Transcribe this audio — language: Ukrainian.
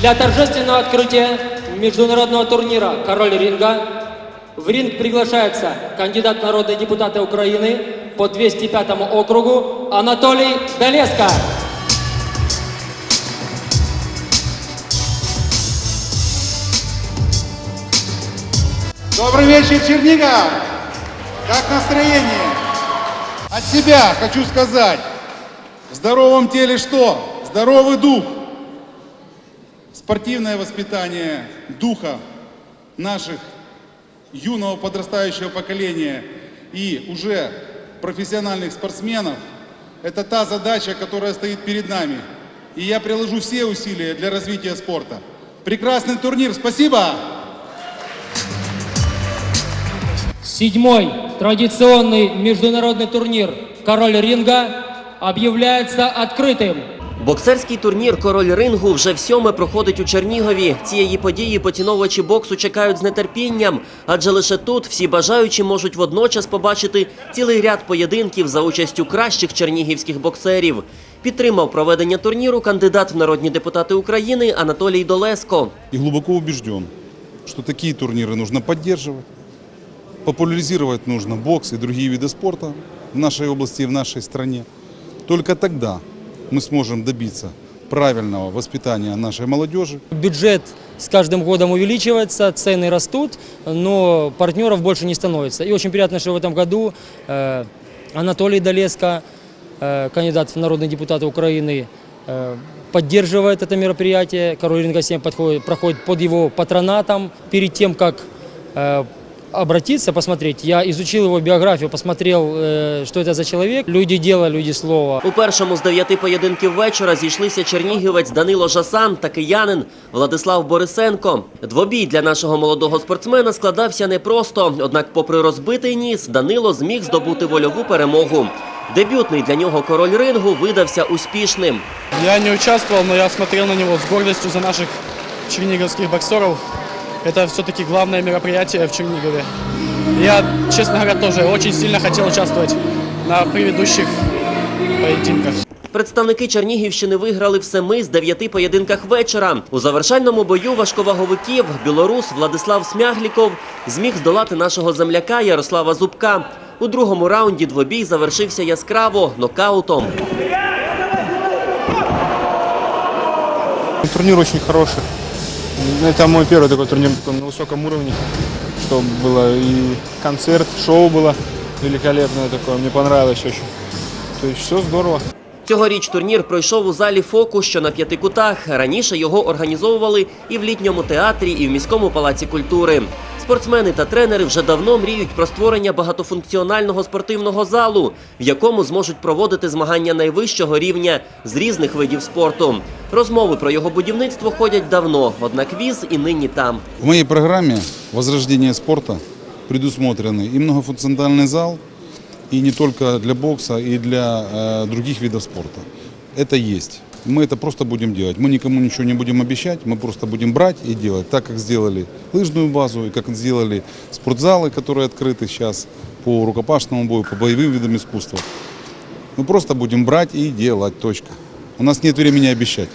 Для торжественного открытия международного турнира «Король ринга» в ринг приглашается кандидат народные депутаты Украины по 205 округу Анатолий Долеско. Добрый вечер, Чернигов! Как настроение? От себя хочу сказать. В здоровом теле что? Здоровый дух. Спортивное воспитание духа наших юного подрастающего поколения и уже профессиональных спортсменов – это та задача, которая стоит перед нами. И я приложу все усилия для развития спорта. Прекрасный турнир. Спасибо! Седьмой традиционный международный турнир «Король ринга» объявляется открытым. Боксерський турнір Король рингу вже всьоме проходить у Чернігові. Цієї події поціновувачі боксу чекають з нетерпінням, адже лише тут всі бажаючі можуть водночас побачити цілий ряд поєдинків за участю кращих чернігівських боксерів. Підтримав проведення турніру кандидат в народні депутати України Анатолій Долеско. и глубоко убежден, что такие турниры нужно поддерживать. Популяризировать нужно бокс и другие виды спорта в нашей области и в нашей стране. Только тогда мы сможем добиться правильного воспитания нашей молодежи. Бюджет с каждым годом увеличивается, цены растут, но партнеров больше не становится. И очень приятно, что в этом году э, Анатолий Долеско, э, кандидат в народные депутаты Украины, э, поддерживает это мероприятие. Король ринга 7 подходит, проходит под его патронатом. Перед тем, как э, обратиться, посмотреть, я изучил его биографию, посмотрел, э, что это за человек. Люди дела, люди слова. У першому з дев'яти поєдинків вечора зійшлися чернігівець Данило Жасан та киянин Владислав Борисенко. Двобій для нашого молодого спортсмена складався непросто, однак, попри розбитий ніс, Данило зміг здобути вольову перемогу. Дебютний для нього король рингу видався успішним. Я не участвовал, но я смотрел на него с гордостью за наших черниговских боксеров. Это все-таки главное мероприятие в Чернигове. Я, честно говоря, тоже очень сильно хотел участвовать на предыдущих поединках. Представники Чернігівщини виграли в семи з дев'яти поєдинках вечора. У завершальному бою важковаговиків білорус Владислав Смягліков зміг здолати нашого земляка Ярослава Зубка. У другому раунді двобій завершився яскраво нокаутом. Турнир очень хороший. Это мой первый такой турнир такой на высоком уровне, что было и концерт, шоу было великолепное такое, мне понравилось очень. То есть все здорово. Цьогоріч турнір пройшов у залі «Фокус», що на п'яти кутах. Раніше його організовували і в літньому театрі, і в міському палаці культури. Спортсмени та тренери вже давно мріють про створення багатофункціонального спортивного залу, в якому зможуть проводити змагання найвищого рівня з різних видів спорту. Розмови про його будівництво ходять давно, однак віз і нині там. В моей программе «Возрождение спорта» предусмотрены и многофункциональный зал, и не только для бокса, и для э, других видов спорта. Это есть. Мы это просто будем делать. Мы никому ничего не будем обещать, мы просто будем брать и делать, так как сделали лыжную базу, и как сделали спортзалы, которые открыты сейчас по рукопашному бою, по боевым видам искусства. Мы просто будем брать и делать, точка. У нас нет времени обещать.